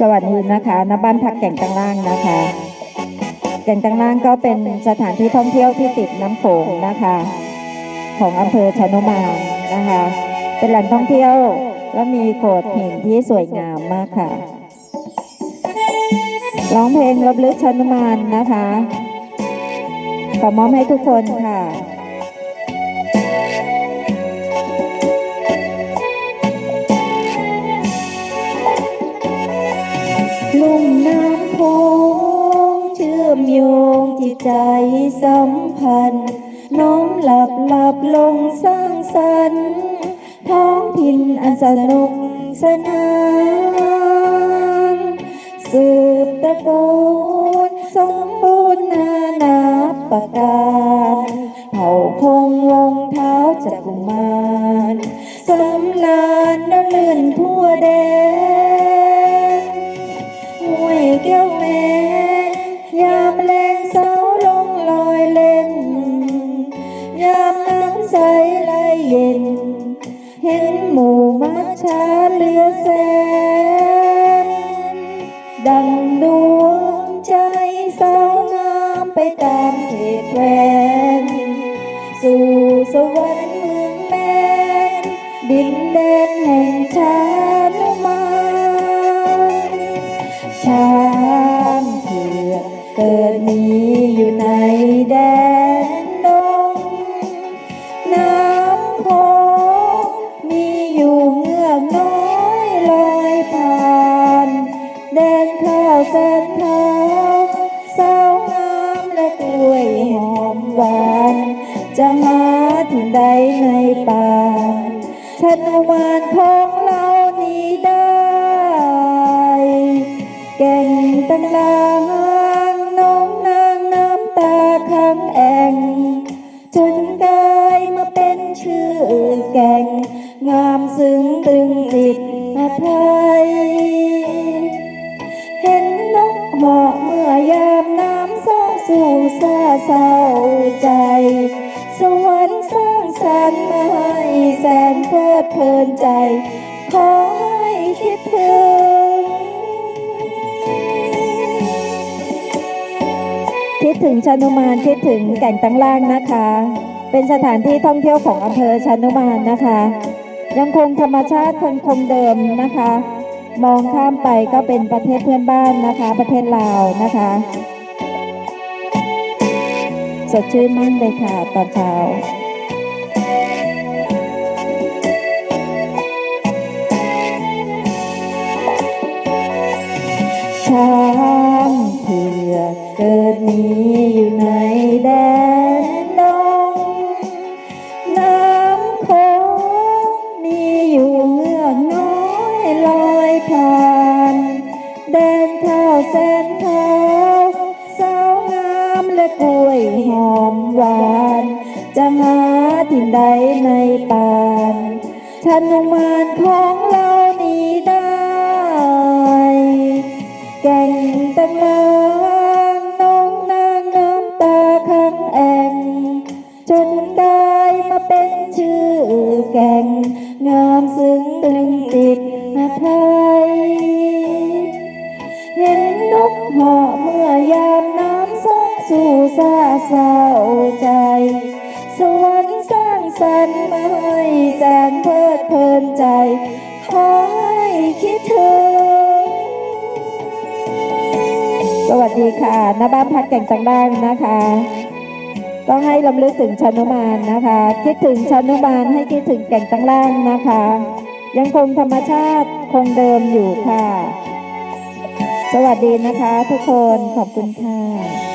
สวัสดีนะคะณบ้านพักแก่งตังล่างนะคะ แก่งตังล่างก็เป็นสถานที่ท่องเที่ยวที่ติดน้ำโขงนะคะ ของอำเภอชนุมานนะคะ เป็นแหล่งท่องเที่ยวและมีโขดหินที่สวยงามมากค่ะ ร้องเพลงรบลึกชนุมานนะคะขอมอบให้ทุกคนค่ะ ชื่อมโยงจิตใจสัมพันธ์น้อมหลับหลับลงสร้างสรรค์ท้องถิ่นอันสนุกสนานสืบตระกูลสมบูรณ์นานาประการเผ่าพงวงเท้าจักรุมารสำลานนลื่นทั่วแดน เห็นหมู่มัจฉาเลือแสน ดังดวงใจสาวงามไปตามเขตแควนสู่สวรรค์เมืองแมนดินแดนแห่งชานุมานช้างเผือกเกิดมีอยู่ในแดนดงน้ำ นข้าวแสนขาวสาวงามและกล้วยหอมหวาน จะหาที่ใดในป่าชนุมานของเรานี้ได้แก่งตังลางน้องนางน้ำตาค้างแองจนกลายมาเป็นชื่อแก่ง งามซึ้งตึงจิตไทย เหาะเมื่อยามน้ำเศร้าสู่ซาเศร้าใจ สวรรค์สร้างสรรค์มาให้แสนเพลิดเพลินใจ ขอให้คิดถึง คิดถึงชานุมานคิดถึงแก่งตั้งล่างนะคะ เป็นสถานที่ท่องเที่ยวของอำเภอชานุมานนะคะ ยังคงธรรมชาติคงคงเดิมนะคะ มองข้ามไปก็เป็นประเทศเพื่อนบ้านนะคะ ประเทศลาวนะคะ สดชื่นมากเลยค่ะตอนเช้าช้างเผือกเกิดมีอยู่ใน สนขาวสาวงามและกล้วยหอมหวาน จะหาที่ใดในป่านชานุมานของเรานี้ได้แก่งตังลางน้องนางน้ำตาค้างแองจนกลายมาเป็นชื่อแก่งงามซึ้ง ยามน้ำซักสู่ซาเศร้าใจ สวรรค์สร้างสรรค์มาให้แสนเพลิดเพลินใจ ขอให้คิดถึง สวัสดีค่ะณบ้านพักแก่งตังด้านนะคะ ต้องให้ลำลึกถึงชนุมานนะคะ คิดถึงชนุมานให้คิดถึงแก่งตังล่างนะคะ ยังคงธรรมชาติคงเดิมอยู่ค่ะ สวัสดีนะคะทุกคนขอบคุณค่ะ